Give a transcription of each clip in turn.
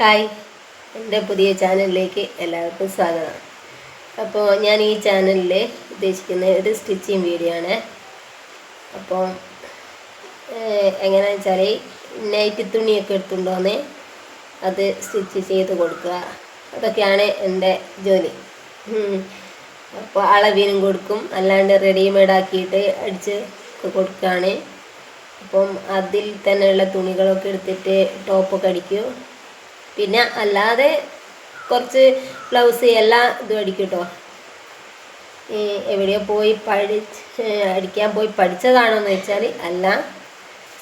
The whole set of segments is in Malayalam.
ഹായ്. എന്റെ പുതിയ ചാനലിലേക്ക് എല്ലാവർക്കും സ്വാഗതം. അപ്പോൾ ഞാൻ ഈ ചാനലിൽ ഉദ്ദേശിക്കുന്ന ഒരു സ്റ്റിച്ചിങ് വീഡിയോ ആണ്. അപ്പോൾ എങ്ങനെയാണെന്ന് വെച്ചാൽ നൈറ്റ് തുണിയൊക്കെ എടുത്തുണ്ടോന്ന് അത് സ്റ്റിച്ച് ചെയ്ത് കൊടുക്കുക. അതൊക്കെയാണ് എന്റെ ജോലി. അപ്പോൾ അളവിനും കൊടുക്കും. അല്ലാണ്ട് റെഡിമെയ്ഡ് ആക്കിയിട്ട് അടിച്ച് കൊടുക്കുകയാണ്. അപ്പം അതിൽ തന്നെയുള്ള തുണികളൊക്കെ എടുത്തിട്ട് ടോപ്പൊക്കെ അടിക്കും. പിന്നെ അല്ലാതെ കുറച്ച് ബ്ലൗസ് എല്ലാ ഇതും അടിക്കും കേട്ടോ എവിടെയോ പോയി പഠിച്ച് അടിക്കാൻ പോയി പഠിച്ചതാണോ എന്ന് വെച്ചാൽ അല്ല.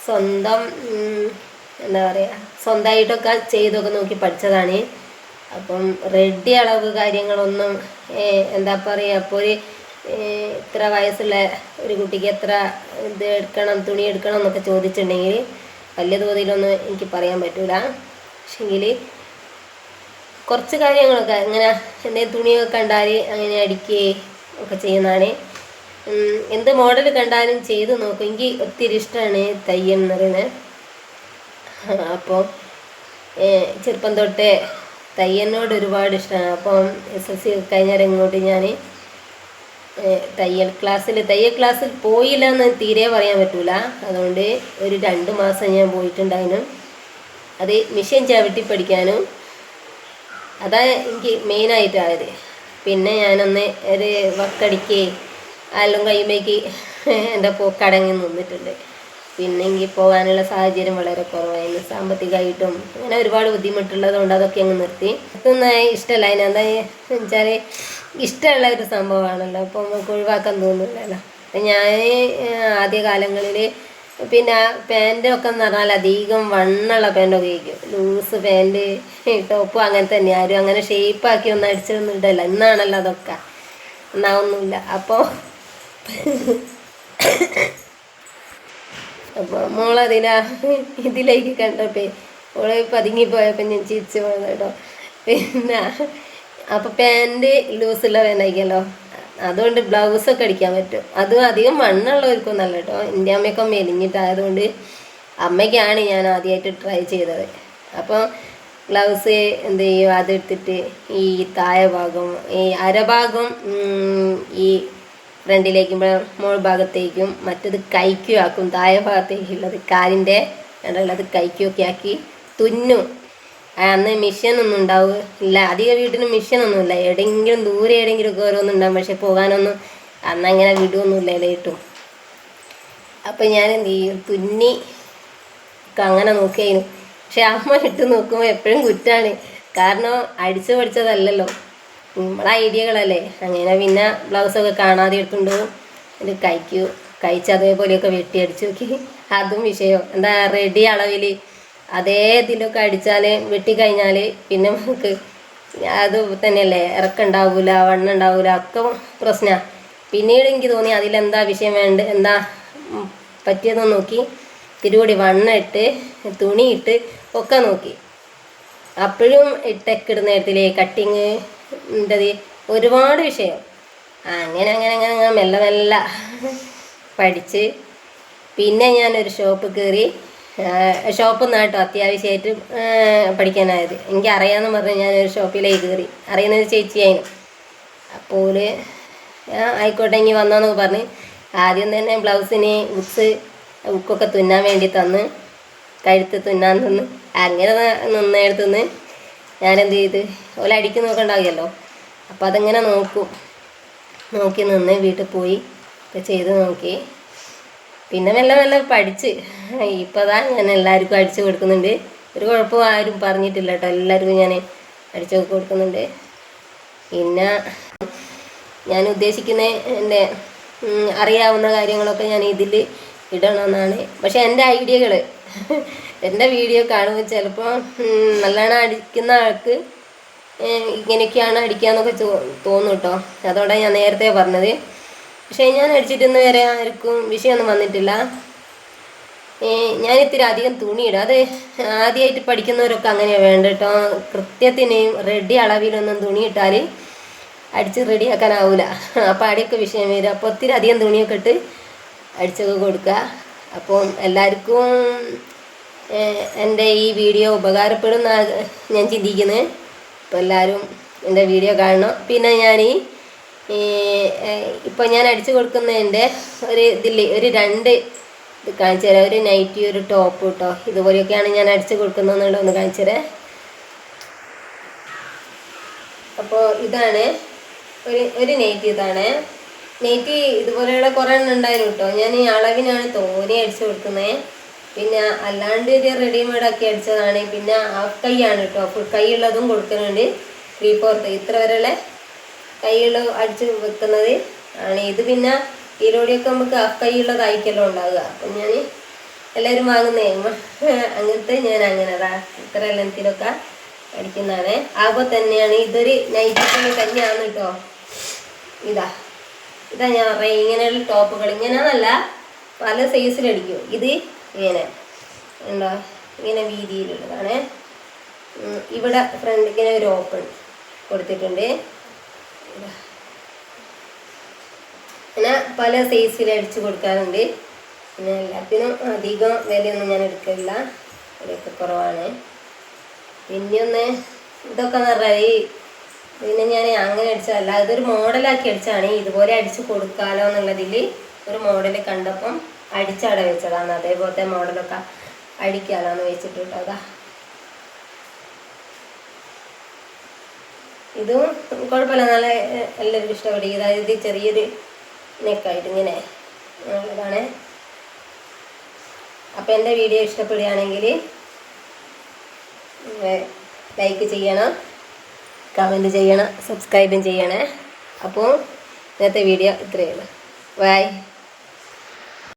സ്വന്തം എന്താ പറയുക സ്വന്തമായിട്ടൊക്കെ ചെയ്തൊക്കെ നോക്കി പഠിച്ചതാണ്. അപ്പം റെഡി അളവ് കാര്യങ്ങളൊന്നും എന്താ പറയുക അപ്പോൾ ഒരു ഇത്ര വയസ്സുള്ള ഒരു കുട്ടിക്ക് എത്ര ഇത് എടുക്കണം തുണി എടുക്കണം എന്നൊക്കെ ചോദിച്ചിട്ടുണ്ടെങ്കിൽ വലിയ തോതിലൊന്നും എനിക്ക് പറയാൻ പറ്റൂല. പക്ഷെങ്കിൽ കുറച്ച് കാര്യങ്ങളൊക്കെ ഇങ്ങനെ എന്തെങ്കിലും തുണിയൊക്കെ കണ്ടാൽ അങ്ങനെ അടിക്കുകയും ഒക്കെ ചെയ്യുന്നതാണ്. എന്ത് മോഡൽ കണ്ടാലും ചെയ്ത് നോക്കും. എനിക്ക് ഒത്തിരി ഇഷ്ടമാണ് തയ്യൽ എന്ന് പറയുന്നത്. അപ്പോൾ ചെറുപ്പം തൊട്ടേ തയ്യലിനോട് ഒരുപാട് ഇഷ്ടമാണ് അപ്പം എസ് എസ് സി കഴിഞ്ഞാൽ ഇങ്ങോട്ട് ഞാൻ തയ്യൽ ക്ലാസ്സിൽ തയ്യൽ ക്ലാസ്സിൽ പോയില്ല എന്ന് തീരെ പറയാൻ പറ്റില്ല അതുകൊണ്ട് ഒരു രണ്ട് മാസം ഞാൻ പോയിട്ടുണ്ടായിരുന്നു. അത് മിഷൻ ചവിട്ടി പഠിക്കാനും. അതാ എനിക്ക് മെയിനായിട്ടായത് പിന്നെ ഞാനൊന്ന് ഒരു വക്കടിക്ക് ആലും കൈമേക്ക് എന്റെ പോക്കടങ്ങി നിന്നിട്ടുണ്ട്. പിന്നെ എനിക്ക് പോകാനുള്ള സാഹചര്യം വളരെ കുറവായിരുന്നു. സാമ്പത്തികമായിട്ടും അങ്ങനെ ഒരുപാട് ബുദ്ധിമുട്ടുള്ളത് കൊണ്ട് അതൊക്കെ അങ്ങ് നിർത്തി. നന്നായി ഇഷ്ടമല്ല അതിനെന്താ വെച്ചാൽ ഇഷ്ടമുള്ള ഒരു സംഭവമാണല്ലോ. അപ്പോൾ നമുക്ക് ഒഴിവാക്കാൻ തോന്നുന്നില്ലല്ലോ. അപ്പം ഞാൻ ആദ്യ കാലങ്ങളിൽ പിന്നെ പാന്റൊക്കെ എന്ന് പറഞ്ഞാൽ അധികം വണ്ണുള്ള പാന്റൊക്കെ ഉപയോഗിക്കും. ലൂസ് പാന്റ് ടോപ്പും അങ്ങനെ തന്നെ. ആരും അങ്ങനെ ഷേപ്പാക്കി ഒന്നും അടിച്ചൊന്നും ഇടല്ല. ഇന്നാണല്ലോ അതൊക്കെ. എന്നാ അപ്പോൾ അപ്പോൾ മോളതിനാ ഇതിലേക്ക് കണ്ടപ്പോൾ ഓളെ പതുങ്ങിപ്പോയപ്പോൾ ഞാൻ ചിരിച്ചു പോയത് കേട്ടോ. പിന്നെ അപ്പോൾ പാന്റ് ലൂസുള്ള പാന്റായിരിക്കുമല്ലോ അതുകൊണ്ട് ബ്ലൗസൊക്കെ അടിക്കാൻ പറ്റും. അതും അധികം മണ്ണുള്ളവർക്കും നല്ല കേട്ടോ എന്റെ അമ്മയൊക്കെ മെലിഞ്ഞിട്ടായതുകൊണ്ട് അമ്മയ്ക്കാണ് ഞാൻ ആദ്യമായിട്ട് ട്രൈ ചെയ്തത്. അപ്പോൾ ബ്ലൗസ് എന്ത് ചെയ്യും? അതെടുത്തിട്ട് ഈ താഴെ ഭാഗം ഈ അരഭാഗം ഈ ഫ്രണ്ടിലേക്കും മോൾ ഭാഗത്തേക്കും മറ്റത് കൈക്കും ആക്കും. താഴെ ഭാഗത്തേക്കുള്ളത് കാലിന്റെ ഉള്ളത് കൈക്കുമൊക്കെ ആക്കി തുന്നും. അന്ന് മിഷനൊന്നും ഉണ്ടാവും ഇല്ല അധിക വീട്ടിന് മിഷനൊന്നുമില്ല എവിടെയെങ്കിലും ദൂരെ എവിടെയെങ്കിലും ഒക്കെ ഓരോന്നും ഉണ്ടാവും പക്ഷെ പോകാനൊന്നും അന്ന് അങ്ങനെ വിടുവൊന്നുമില്ല ഇലയിട്ടും അപ്പം ഞാൻ എന്ത് ചെയ്യും തുന്നി അങ്ങനെ നോക്കിയായിരുന്നു. പക്ഷെ അമ്മ ഇട്ട് നോക്കുമ്പോൾ എപ്പോഴും കുറ്റാണ്. കാരണം അടിച്ചു പഠിച്ചതല്ലല്ലോ നമ്മളെ ഐഡിയകളല്ലേ. അങ്ങനെ പിന്നെ ബ്ലൗസൊക്കെ കാണാതെ എടുത്തുകൊണ്ട് ഇത് കഴിക്കൂ. കഴിച്ച് അതേപോലെയൊക്കെ വെട്ടി അടിച്ചു നോക്കി. അതും വിഷയം. എന്താ റെഡി അളവിൽ അതേ ഇതിലൊക്കെ അടിച്ചാൽ വെട്ടിക്കഴിഞ്ഞാൽ പിന്നെ നമുക്ക് അത് തന്നെയല്ലേ? ഇറക്കുണ്ടാവില്ല വണ്ണം ഉണ്ടാവില്ല ഒക്കെ പ്രശ്നമാണ് പിന്നീട് എനിക്ക് തോന്നി അതിലെന്താ വിഷയം വേണ്ട എന്താ പറ്റിയതെന്ന് നോക്കി. തിരുവടി വണ്ണം ഇട്ട് തുണിയിട്ട് ഒക്കെ നോക്കി. അപ്പോഴും ഇട്ടക്കിടുന്ന നേരത്തിലെ കട്ടിങ് എന്തത് ഒരുപാട് വിഷയം. അങ്ങനെ അങ്ങനെ അങ്ങനെ അങ്ങനെ മെല്ലെ മെല്ലെ പഠിച്ച്. പിന്നെ ഞാനൊരു ഷോപ്പ് കയറി ഷോപ്പിൽ നിന്ന് കേട്ടോ അത്യാവശ്യമായിട്ട് പഠിക്കാനായത്. എനിക്ക് അറിയാമെന്ന് പറഞ്ഞ് ഞാനൊരു ഷോപ്പിലേക്ക് കയറി. അറിയുന്ന ഒരു ചേച്ചിയായിരുന്നു അപ്പോൾ ആയിക്കോട്ടെ ഇനി വന്നോന്നൊക്കെ പറഞ്ഞ്. ആദ്യം തന്നെ ബ്ലൗസിന് ബുക്സ് ബുക്കൊക്കെ തുന്നാൻ വേണ്ടി തന്ന്. കഴുത്ത് തുന്നാൻ തന്ന്. അങ്ങനെ നിന്നെടുത്തുനിന്ന് ഞാനെന്ത് ചെയ്ത്? ഓല അടിക്ക് നോക്കണ്ടാവുമല്ലോ അപ്പോൾ അതങ്ങനെ നോക്കും. നോക്കി നിന്ന് വീട്ടിൽ പോയി. ഒക്കെ ചെയ്ത് നോക്കി. പിന്നെ മെല്ലെ മെല്ലെ പഠിച്ച്. ഇപ്പതാ ഞാൻ എല്ലാവർക്കും അടിച്ചു കൊടുക്കുന്നുണ്ട്. ഒരു കുഴപ്പവും ആരും പറഞ്ഞിട്ടില്ല കേട്ടോ. എല്ലാവർക്കും ഞാൻ അടിച്ചു കൊടുക്കുന്നുണ്ട്. പിന്നെ ഞാൻ ഉദ്ദേശിക്കുന്ന എന്റെ അറിയാവുന്ന കാര്യങ്ങളൊക്കെ ഞാൻ ഇതിൽ ഇടണമെന്നാണ്. പക്ഷെ എന്റെ ഐഡിയകൾ എന്റെ വീഡിയോ കാണുമ്പോൾ ചിലപ്പോൾ നല്ലോണം അടിക്കുന്ന ആൾക്ക് ഇങ്ങനെയൊക്കെയാണ് അടിക്കുക എന്നൊക്കെ തോന്നും കേട്ടോ. അതോടെ ഞാൻ നേരത്തെ പറഞ്ഞത്. പക്ഷേ ഞാൻ അടിച്ചിട്ടൊന്നും വരെ ആർക്കും വിഷയമൊന്നും വന്നിട്ടില്ല. ഞാൻ ഇത്തിരി അധികം തുണിയിടും. അത് ആദ്യമായിട്ട് പഠിക്കുന്നവരൊക്കെ അങ്ങനെയാണ് വേണ്ട കേട്ടോ. കൃത്യത്തിന് റെഡി അളവിലൊന്നും തുണി ഇട്ടാൽ അടിച്ച് റെഡിയാക്കാനാവില്ല അപ്പോൾ അടിയൊക്കെ വിഷയം വരും. അപ്പോൾ ഒത്തിരി അധികം തുണിയൊക്കെ ഇട്ട് അടിച്ചൊക്കെ കൊടുക്കുക. അപ്പോൾ എല്ലാവർക്കും എന്റെ ഈ വീഡിയോ ഉപകാരപ്പെടുന്ന ഞാൻ ചിന്തിക്കുന്നത് അപ്പോൾ എല്ലാവരും എന്റെ വീഡിയോ കാണണം. പിന്നെ ഞാൻ ഈ ഇപ്പോൾ ഞാൻ അടിച്ചു കൊടുക്കുന്നതിന്റെ ഒരു ഇതിൽ ഒരു രണ്ട് ഇത് കാണിച്ചു തരാം. ഒരു നൈറ്റി ഒരു ടോപ്പ് കേട്ടോ ഇതുപോലെയൊക്കെയാണ് ഞാൻ അടിച്ചു കൊടുക്കുന്നത് ഒന്ന് കാണിച്ചു തരാം. അപ്പോൾ ഇതാണ് ഒരു ഒരു നൈറ്റി ഇതാണ്. നെയ്റ്റി ഇതുപോലെയുള്ള കുറേ എണ്ണം ഉണ്ടായിരുന്നു കേട്ടോ ഞാൻ ഈ അളവിനാണ് തോനെ അടിച്ചു കൊടുക്കുന്നത് പിന്നെ അല്ലാണ്ട് ഒരു റെഡിമെയ്ഡ് ആക്കി അടിച്ചതാണ്. പിന്നെ ഹാഫ് കൈയാണ് കേട്ടോ ഫുൾ കൈ ഉള്ളതും കൊടുക്കുന്നുണ്ട്. ത്രീ ഫോർത്ത് ഇത്ര വരെയുള്ള കൈയുള്ള അടിച്ച് വെക്കുന്നത് ആണ്. ഇത് പിന്നെ ഇതിലൂടെയൊക്കെ നമുക്ക് ഹാഫ് കൈയുള്ളതായിരിക്കല്ലോ ഉണ്ടാവുക. അപ്പം ഞാൻ എല്ലാവരും വാങ്ങുന്നേ. അങ്ങനത്തെ ഞാൻ അങ്ങനെ ഇത്ര ലെങ്ത്തിലൊക്കെ അടിക്കുന്നതാണ്. അപ്പോൾ തന്നെയാണ് ഇതൊരു നൈറ്റ് തുണി തന്നെയാണ് കേട്ടോ. ഇതാ ഇതാ ഞാൻ പറയാം ഇങ്ങനെയുള്ള ടോപ്പുകൾ. ഇങ്ങനെയാണല്ല പല സൈസിലടിക്കും ഇത് ഇങ്ങനെ ഉണ്ടോ ഇങ്ങനെ വീതിയിലുള്ളതാണ്. ഇവിടെ ഫ്രണ്ട് ഇങ്ങനെ ഒരു ഓപ്പൺ കൊടുത്തിട്ടുണ്ട്. പിന്നെ പല സൈസിൽ അടിച്ചു കൊടുക്കാറുണ്ട്. പിന്നെ എല്ലാത്തിനും അധികം വിലയൊന്നും ഞാൻ എടുക്കില്ല വിലയൊക്കെ കുറവാണ്. പിന്നെ ഒന്ന് ഇതൊക്കെ എന്ന് പറഞ്ഞാൽ ഈ പിന്നെ ഞാൻ അങ്ങനെ അടിച്ചതല്ല. ഇതൊരു മോഡലാക്കി അടിച്ചാണ് ഇതുപോലെ അടിച്ചു കൊടുക്കാലോ എന്നുള്ളതിൽ ഒരു മോഡൽ കണ്ടപ്പം അടിച്ചട വെച്ചതാണ്. അതേപോലത്തെ മോഡലൊക്കെ അടിക്കാലോ എന്ന് വെച്ചിട്ട് കേട്ടോ അതാ. ഇതും കുഴപ്പമില്ല. നല്ല എല്ലാവർക്കും ഇഷ്ടപ്പെട്ടു അതായത് ചെറിയൊരു നെക്കായിട്ട് ഇങ്ങനെ. ഉള്ളതാണ് അപ്പം എന്റെ വീഡിയോ ഇഷ്ടപ്പെടുകയാണെങ്കിൽ ലൈക്ക് ചെയ്യണം കമന്റ് ചെയ്യണം സബ്സ്ക്രൈബും ചെയ്യണേ. അപ്പോൾ ഇന്നത്തെ വീഡിയോ ഇത്രയേ ഉള്ളൂ. ബൈ